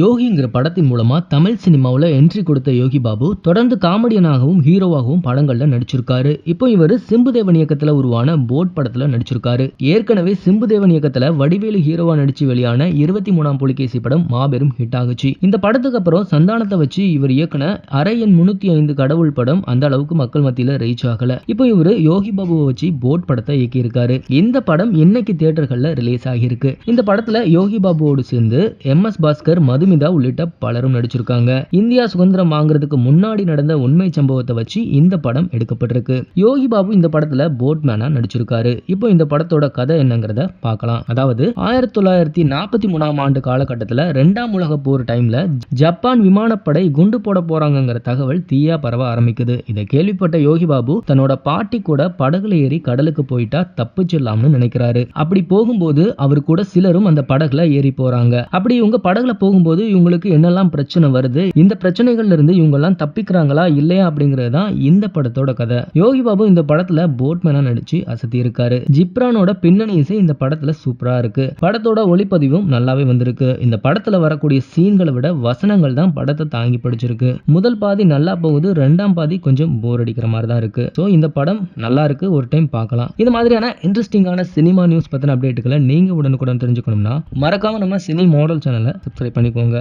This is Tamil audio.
யோகிங்கிற படத்தின் மூலமாக தமிழ் சினிமாவில் என்ட்ரி கொடுத்த யோகி பாபு தொடர்ந்து காமெடியனாகவும் ஹீரோவாகவும் படங்களில் நடிச்சிருக்காரு. இப்போ இவர் சிம்புதேவன் இயக்கத்தில் உருவான போட் படத்தில் நடிச்சிருக்காரு. ஏற்கனவே சிம்புதேவன் இயக்கத்தில் வடிவேலு ஹீரோவா நடிச்சு வெளியான இருபத்தி மூணாம் புலிகேசி படம் மாபெரும் ஹிட் ஆகுச்சு. இந்த படத்துக்கு அப்புறம் சந்தானத்தை வச்சு இவர் இயக்குன அரை எண் முன்னூத்தி ஐந்து கடவுள் படம் அந்த அளவுக்கு மக்கள் மத்தியில் ரீச் ஆகல. இப்போ இவர் யோகி பாபுவை வச்சு போட் படத்தை இயக்கியிருக்காரு. இந்த படம் இன்னைக்கு தியேட்டர்களில் ரிலீஸ் ஆகியிருக்கு. இந்த படத்தில் யோகி பாபுவோடு சேர்ந்து எம் எஸ் பாஸ்கர் மதுமிதா உள்ளிட்ட பலரும் நடிச்சிருக்காங்க. இந்தியா சுதந்திரம் வாங்குறதுக்கு முன்னாடி நடந்த உண்மை சம்பவத்தை வச்சு இந்த படம் எடுக்கப்பட்டிருக்கு. யோகி பாபு இந்த படத்துல போட்மேனா நடிச்சிருக்காரு. இப்போ இந்த படத்தோட கதை என்னங்கிறத பார்க்கலாம். அதாவது ஆயிரத்தி தொள்ளாயிரத்தி நாற்பத்தி மூணாம் ஆண்டு காலகட்டத்தில் ரெண்டாம் உலக போர் டைம்ல ஜப்பான் விமானப்படை குண்டு போட போறாங்கிற தகவல் தீயா பரவ ஆரம்பிக்குது. இதை கேள்விப்பட்ட யோகி பாபு தன்னோட பாட்டி கூட படகுல ஏறி கடலுக்கு போயிட்டா தப்பிச்சிடலாம்னு நினைக்கிறாரு. அப்படி போகும்போது அவர் கூட சிலரும் அந்த படகுல ஏறி போறாங்க. அப்படி இவங்க படகுல போகும்போது இவங்களுக்கு என்னெல்லாம் பிரச்சனை வருது இந்த பிரச்சனைகள்ல இருந்து இவங்க எல்லாம் தப்பிக்கிறாங்களா இல்லையா அப்படிங்கிறது தான் இந்த படத்தோட கதை. யோகி பாபு இந்த படத்துல போட்மேனா நடிச்சு அசத்தி இருக்காரு ஜிப்ரானோட பின்னணி இசை இந்த படத்துல சூப்பரா இருக்கு. படத்தோட ஒளிப்பதிவும் நல்லாவே வந்திருக்கு. இந்த படத்துல வரக்கூடிய சீன்களை விட வசனங்கள் தான் படத்தை தாங்கி பிடிச்சிருக்கு. முதல் பாதி நல்லா போகுது ரெண்டாம் பாதி கொஞ்சம் போர் அடிக்கிற மாதிரி தான் இருக்கு. ஸோ இந்த படம் நல்லா இருக்கு ஒரு டைம் பார்க்கலாம். இது மாதிரியான இன்ட்ரெஸ்டிங்கான சினிமா நியூஸ் பத்தின அப்டேட்டுகளை நீங்க உடனுக்குடன் தெரிஞ்சுக்கணும்னா மறக்காம நம்ம சினி மாடல் சேனலை சப்ஸ்கிரைப் பண்ணிக்கோங்க